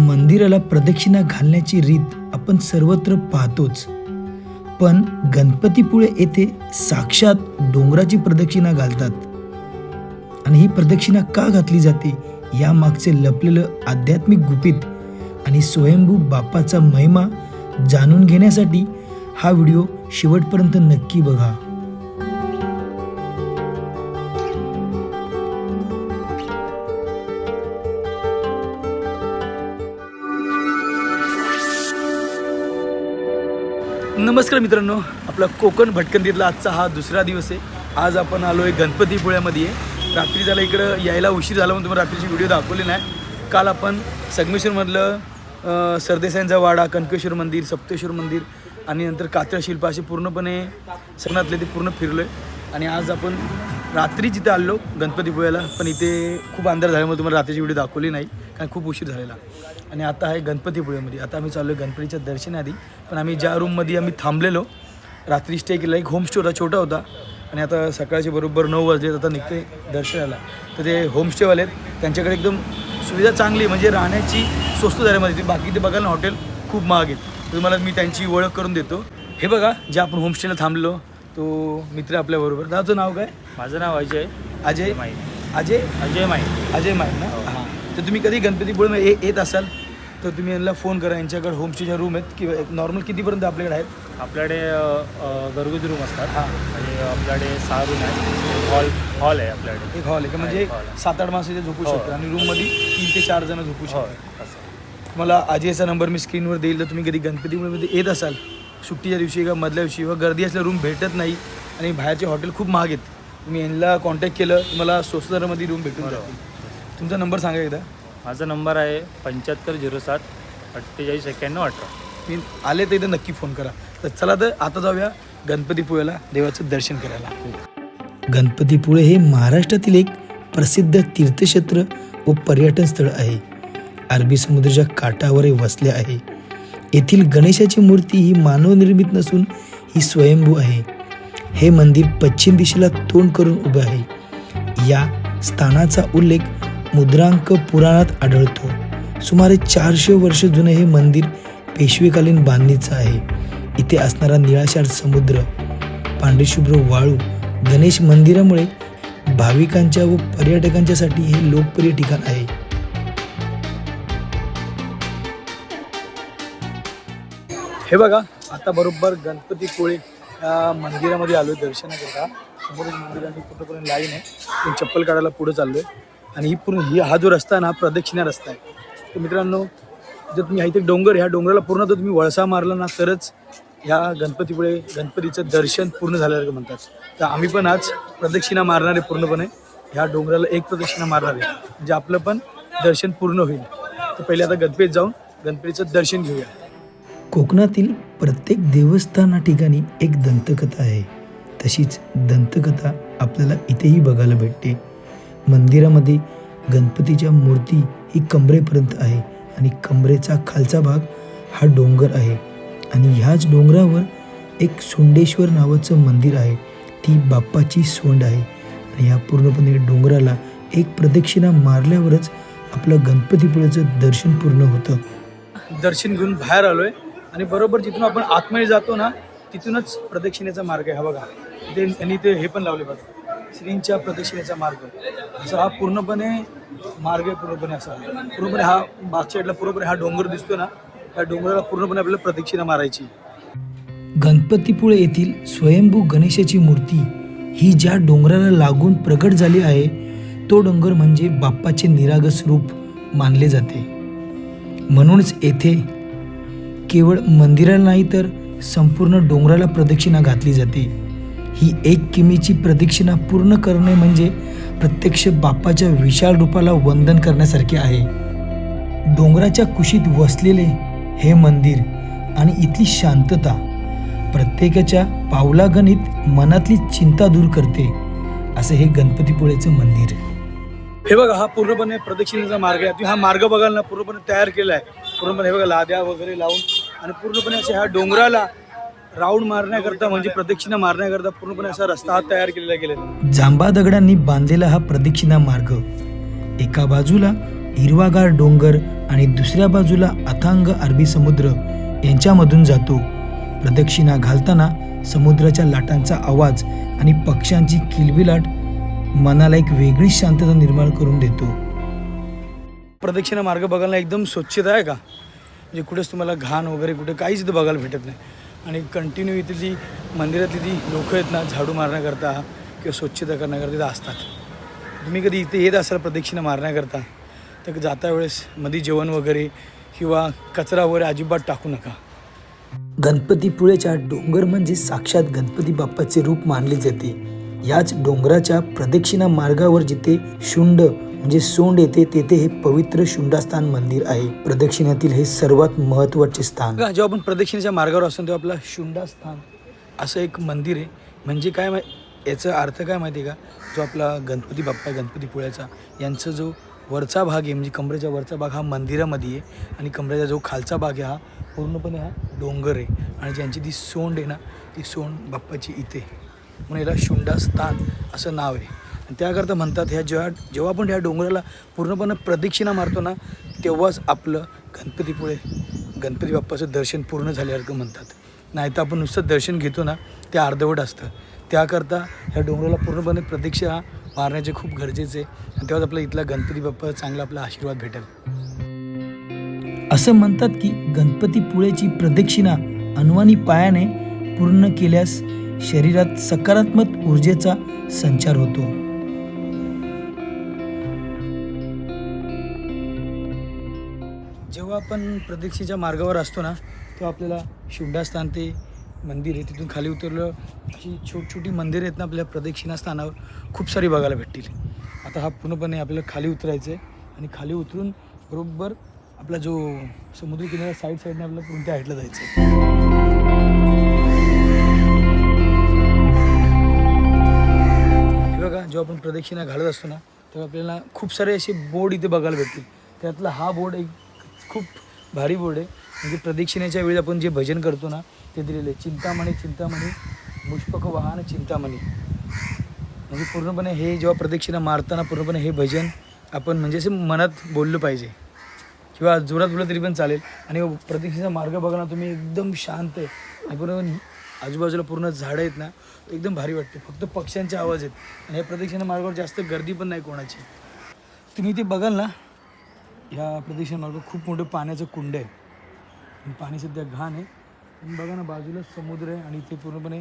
मंदिराला प्रदक्षिणा घालण्याची रीत आपण सर्वत्र पाहतोच. पण गणपतीपुळे येथे साक्षात डोंगराची प्रदक्षिणा घालतात. आणि ही प्रदक्षिणा का घातली जाते या मागचे लपलेलं आध्यात्मिक गुपित आणि स्वयंभू बाप्पाचा महिमा जाणून घेण्यासाठी हा व्हिडिओ शेवटपर्यंत नक्की बघा. नमस्कार मित्रांनो आपला कोकण भटकंतीतला आजचा हा दुसरा दिवस आहे. आज आपण आलो आहे गणपतीपुळ्यामध्ये रात्री झाला इकडं यायला उशीर झाला म्हणून तुम्हाला रात्रीचे व्हिडिओ दाखवले नाही. काल आपण संगमेश्वरमधलं सरदेसाईंचा वाडा कनकेश्वर मंदिर सप्तेश्वर मंदिर आणि नंतर कातळ शिल्प असे पूर्णपणे सगळ्यातले ते पूर्ण फिरलो आहे आणि आज आपण रात्री जिथे आलो गणपतीपुळ्याला पण इथे खूप अंधार झाल्यामुळे तुम्हाला रात्रीची व्हिडिओ दाखवली नाही कारण खूप उशीर झालेला. आणि आता आहे गणपतीपुळेमध्ये आता आम्ही चाललो आहे गणपतीच्या दर्शनाआधी. पण आम्ही ज्या रूममध्ये आम्ही थांबलेलो रात्री स्टे केला एक होमस्टे होता छोटा होता. आणि आता सकाळचे बरोबर नऊ वाजले आता निघते दर्शनाला. तर ते होमस्टेवाले आहेत. त्यांच्याकडे एकदम सुविधा चांगली म्हणजे राहण्याची स्वस्त झाल्यामध्ये बाकी ते बघाल ना हॉटेल खूप महाग आहेत. तुम्हाला मी त्यांची ओळख करून देतो. हे बघा जे आपण होमस्टेला थांबलो तो मित्र आपल्याबरोबर दादाचं नाव काय? माझं नाव अजय. अजय? माई. अजय? अजय माई. अजय माहीत ना? हां. तर तुम्ही कधी गणपतीपुळे येत असाल? तर तुम्ही यांना फोन करा. यांच्याकडे होमस्टेच्या रूम आहेत किंवा नॉर्मल कितीपर्यंत आपल्याकडे आहेत? आपल्याकडे घरगुती रूम असतात. हां. आणि आपल्याकडे सहा रूम आहे हॉल हॉल आहे आपल्याकडे. एक हॉल आहे. का म्हणजे. सात आठ माणसं इथे झोपू हो. शकतात आणि रूममध्ये तीन ते चार जण झोपू हो. शकतात. तुम्हाला अजयचा नंबर मी स्क्रीनवर देईल. तर तुम्ही कधी गणपतीपुळेमध्ये येत असाल सुट्टीच्या दिवशी किंवा मधल्या दिवशी किंवा गर्दी असल्या रूम भेटत नाही आणि बाहेरचे हॉटेल खूप महाग आहेत. तुम्ही यांना कॉन्टॅक्ट केलं तुम्हाला स्वस्त दरामध्ये रूम भेटून. जातील. तुमचा नंबर सांगा एकदा. माझा नंबर आहे पंच्याहत्तर झिरो सात अठ्ठेचाळीस एक्क्याण्णव अठरा. मी आले तर इथं नक्की फोन करा. तर चला तर आता जाऊया गणपतीपुळेला देवाचं दर्शन करायला. गणपतीपुळे हे महाराष्ट्रातील एक प्रसिद्ध तीर्थक्षेत्र व पर्यटन स्थळ आहे. अरबी समुद्राच्या काठावर हे वसले आहे. येथील गणेशाची मूर्ती ही मानवनिर्मित नसून ही स्वयंभू आहे. हे मंदिर पश्चिम दिशेला तोंड करून उभे आहे. या स्थानाचा उल्लेख मुद्रांक पुराणात आढळतो. सुमारे चारशे वर्ष जुने हे मंदिर पेशवेकालीन बांधणीचं आहे. इथे असणारा निळाशार समुद्र पांढरीशुभ्र वाळू गणेश मंदिरामुळे भाविकांच्या व पर्यटकांच्यासाठी हे लोकप्रिय ठिकाण आहे. हे बघा आता बरोबर गणपतीपुळे या मंदिरामध्ये आलो दर्शनाकरता. समोरच मंदिर आणि लाईन आहे. चप्पल काढायला पुढे चाललोय. आणि ही पूर्ण ही हा जो रस्ता आहे ना हा प्रदक्षिणा रस्ता आहे. तर मित्रांनो जर तुम्ही आहे इथे डोंगर ह्या डोंगराला पूर्ण जर तुम्ही वळसा मारला ना तरच ह्या गणपतीपुळे गणपतीचं दर्शन पूर्ण झाल्यासारखं म्हणतात. तर आम्ही पण आज प्रदक्षिणा मारणार आहे पूर्णपणे. ह्या डोंगराला एक प्रदक्षिणा मारणार आहे. म्हणजे आपलं पण दर्शन पूर्ण होईल. तर पहिले आता गणपतीत जाऊन गणपतीचं दर्शन घेऊया. कोकणातील प्रत्येक देवस्थाना ठिकाणी एक दंतकथा आहे. तशीच दंतकथा आपल्याला इथेही बघायला भेटते. मंदिरामध्ये गणपतीच्या मूर्ती ही कमरेपर्यंत आहे आणि कमरेचा खालचा भाग हा डोंगर आहे. आणि ह्याच डोंगरावर एक सोंडेश्वर नावाचं मंदिर आहे. ती बाप्पाची सोंड आहे. आणि ह्या पूर्णपणे डोंगराला एक प्रदक्षिणा मारल्यावरच आपलं गणपतीपुळेचं दर्शन पूर्ण होतं. दर्शन घेऊन बाहेर आलोय. आणि बरोबर जिथून आपण आतमध्ये जातो ना तिथूनच प्रदक्षिणेचा मार्ग आहे. हा बघा ते त्यांनी ते हे पण लावले बघा श्रींच्या प्रदक्षिणेचा मार्ग. असा हा पूर्णपणे मार्ग आहे पूर्णपणे असा. पूर्णपणे हा मागच्या साईडला पूर्णपणे हा डोंगर दिसतो ना त्या डोंगराला पूर्णपणे आपल्याला प्रदक्षिणा मारायची. गणपतीपुळे येथील स्वयंभू गणेशाची मूर्ती ही ज्या डोंगराला लागून प्रकट झाली आहे तो डोंगर म्हणजे बाप्पाचे निरागस रूप मानले जाते. म्हणूनच येथे केवळ मंदिराला नाही तर संपूर्ण डोंगराला प्रदक्षिणा घातली जाते. ही एक किमीची प्रदक्षिणा पूर्ण करणे म्हणजे प्रत्यक्ष बाप्पाच्या विशाल रूपाला वंदन करण्यासारखे आहे. डोंगराच्या कुशीत वसलेले हे मंदिर आणि इथली शांतता प्रत्येकाच्या पावलागणित मनातली चिंता दूर करते असं हे गणपतीपुळेचं मंदिर. हे बघा हा पूर्णपणे प्रदक्षिणेचा मार्ग आहे. हा मार्ग बघायला ना पूर्णपणे तयार केला आहे पूर्णपणे हे बघा लाद्या वगैरे लावून आणि पूर्णपणे असे ह्या डोंगराला राऊंड मारण्याकरता म्हणजे प्रदक्षिणा मारण्याकरता पूर्णपणे असा रस्ता हा तयार केलेला गेलेला जांबा दगडांनी बांधलेला हा प्रदक्षिणा मार्ग. एका बाजूला हिरवागार डोंगर आणि दुसऱ्या बाजूला अथांग अरबी समुद्र यांच्यामधून जातो. प्रदक्षिणा घालताना समुद्राच्या लाटांचा आवाज आणि पक्ष्यांची किलबिलाट मनाला एक वेगळी शांतता निर्माण करून देतो. प्रदक्षिणा मार्ग बघायला एकदम स्वच्छता आहे का? म्हणजे कुठेच तुम्हाला घाण वगैरे कुठे काहीच इथं बघायला भेटत नाही. आणि कंटिन्यू इथे जी मंदिरातली जी लोकं आहेत ना झाडू मारण्याकरता किंवा स्वच्छता करण्याकरता इथं असतात. तुम्ही कधी इथे येत असाल प्रदक्षिणा मारण्याकरता तर जाता वेळेस मध्ये जेवण वगैरे किंवा कचरा वगैरे अजिबात टाकू नका. गणपतीपुळेच्या डोंगर म्हणजे साक्षात गणपती बाप्पाचे रूप मानले जाते. याच डोंगराच्या प्रदक्षिणा मार्गावर जिथे शुंड म्हणजे सोंड येते तेथे हे पवित्र शुंडास्थान मंदिर आहे. प्रदक्षिणातील हे सर्वात महत्त्वाचे स्थान. जेव्हा आपण प्रदक्षिणेच्या मार्गावर असतो तेव्हा आपला शुंडास्थान असं एक मंदिर आहे. म्हणजे काय मा याचा अर्थ काय माहिती आहे का? जो आपला गणपती बाप्पा आहे गणपती पुळ्याचा. यांचा जो वरचा भाग आहे म्हणजे कमरेचा वरचा भाग हा मंदिरामध्ये आहे. आणि कमरेचा जो खालचा भाग आहे हा पूर्णपणे हा डोंगर आहे. आणि ज्यांची ती सोंड आहे ना ती सोंड बाप्पाची इथे म्हणून याला शुंडास्थान असं नाव आहे. त्याकरता म्हणतात ह्या जेव्हा जेव्हा आपण ह्या डोंगराला पूर्णपणे प्रदक्षिणा मारतो ना तेव्हाच आपलं गणपतीपुळे गणपती बाप्पाचं दर्शन पूर्ण झाल्यासारखं म्हणतात. नाही तर आपण नुसतं दर्शन घेतो ना ते अर्धवट असतं. त्याकरता ह्या डोंगराला पूर्णपणे प्रदक्षिणा मारण्याचे खूप गरजेचे आहे. आणि तेव्हाच आपला इथला गणपती बाप्पा चांगला आपला आशीर्वाद भेटेल. असं म्हणतात की गणपतीपुळेची प्रदक्षिणा अनवानी पायाने पूर्ण केल्यास शरीरात सकारात्मक ऊर्जेचा संचार होतो. जेव्हा आपण प्रदक्षिणेच्या मार्गावर असतो ना तेव्हा आपल्याला शिवडास्थान ते मंदिर आहे तिथून खाली उतरलं अशी छोटी छोटी मंदिरं आहेत ना आपल्या प्रदक्षिणा स्थानावर खूप सारी बघायला भेटतील. आता हा पूर्णपणे आपल्याला खाली उतरायचं आहे आणि खाली उतरून बरोबर आपला जो समुद्र किनारा साईड साईडने आपल्याला कोणत्या हाईटला जायचं आहे. बघा जेव्हा आपण प्रदक्षिणा घालत असतो ना तेव्हा आपल्याला खूप सारे असे बोर्ड इथे बघायला भेटतील. त्यातला हा बोर्ड एक खूप भारी बोर्ड आहे. म्हणजे प्रदक्षिणेच्या वेळी आपण जे भजन करतो ना ते दिलेलं आहे. चिंतामणी चिंतामणी पुष्पक वाहन चिंतामणी. म्हणजे पूर्णपणे हे जेव्हा प्रदक्षिणा मारताना पूर्णपणे हे भजन आपण म्हणजे असं मनात बोललं पाहिजे. किंवा जोरात बोललं तरी पण चालेल. आणि प्रदक्षिणेचा मार्ग बघा ना तुम्ही एकदम शांत आहे. आणि पूर्ण आजूबाजूला पूर्ण झाडं आहेत ना एकदम भारी वाटते. फक्त पक्ष्यांचे आवाज आहेत. आणि या प्रदक्षिणा मार्गावर जास्त गर्दी पण नाही कोणाची. तुम्ही ते बघाल ना ह्या प्रदेशामार्ग खूप मोठं पाण्याचं कुंड आहे. आणि पाणी सध्या घाण आहे. आणि बघा ना बाजूला समुद्र आहे आणि इथे पूर्णपणे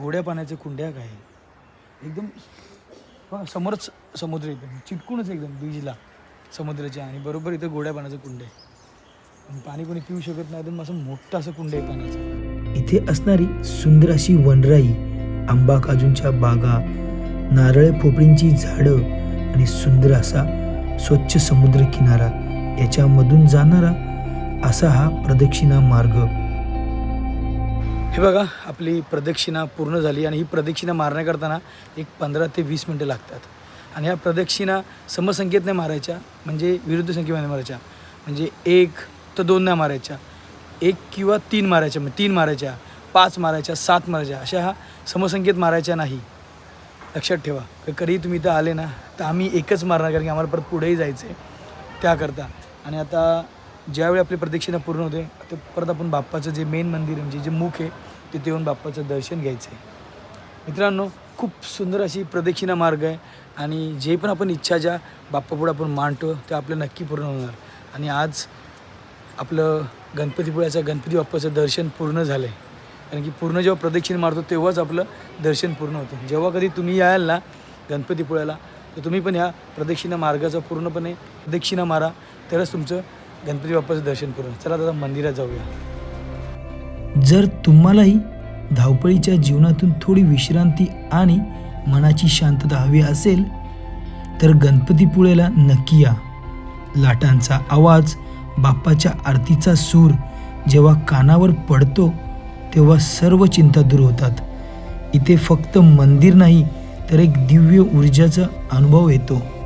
गोड्या पाण्याचे कुंड्या काय एकदम समोरच समुद्र एकदम. चिटकूनच एकदम बीजला समुद्राच्या. आणि बरोबर इथं गोड्या पाण्याचं कुंड आहे. पाणी कोणी पिऊ शकत नाही एकदम असं मोठं असं कुंड आहे पाण्याचं. इथे असणारी सुंदर अशी वनराई आंबा काजूंच्या बागा नारळ पोपळींची झाडं आणि सुंदर असा स्वच्छ समुद्र किनारा याच्यामधून जाणारा असा हा प्रदक्षिणा मार्ग. हे बघा आपली प्रदक्षिणा पूर्ण झाली आणि ही प्रदक्षिणा मारण्याकरताना एक पंधरा ते वीस मिनटं लागतात. आणि ह्या प्रदक्षिणा समसंख्येत नाही मारायच्या म्हणजे विरुद्ध संख्येमध्ये मारायच्या. म्हणजे एक तर दोन नाही मारायच्या. एक किंवा तीन मारायच्या म्हणजे तीन मारायच्या पाच मारायच्या सात मारायच्या अशा हा समसंख्येत मारायच्या नाही. लक्षात ठेवा कधी तुम्ही इथं आले ना तर आम्ही एकच मारणार कारण की आम्हाला परत पुढेही जायचं आहे त्याकरता आणि आता ज्यावेळी आपली प्रदक्षिणा पूर्ण होते ते परत आपण बाप्पाचं जे मेन मंदिर म्हणजे जे मुख आहे तिथे येऊन बाप्पाचं दर्शन घ्यायचं आहे मित्रांनो खूप सुंदर अशी प्रदक्षिणा मार्ग आहे आणि जे पण आपण इच्छा ज्या बाप्पापुढे आपण मांडतो ते आपलं नक्की पूर्ण होणार. आणि आज आपलं गणपतीपुळ्याचं गणपती बाप्पाचं दर्शन पूर्ण झालं आहे कारण की पूर्ण जेव्हा प्रदक्षिणा मारतो तेव्हाच आपलं दर्शन पूर्ण होतं. जेव्हा कधी तुम्ही याल ना गणपतीपुळ्याला तर तुम्ही पण ह्या प्रदक्षिणा मार्गाचा पूर्णपणे प्रदक्षिणा मारा. तरच तुमचं गणपती बाप्पाचं दर्शन करून. चला दादा मंदिरात जाऊया. जर तुम्हालाही धावपळीच्या जीवनातून थोडी विश्रांती आणि मनाची शांतता हवी असेल तर गणपतीपुळेला नक्की या. लाटांचा आवाज बाप्पाच्या आरतीचा सूर जेव्हा कानावर पडतो तेव्हा सर्व चिंता दूर होतात. इथे फक्त मंदिर नाही तर एक दिव्य ऊर्जाचा अनुभव येतो.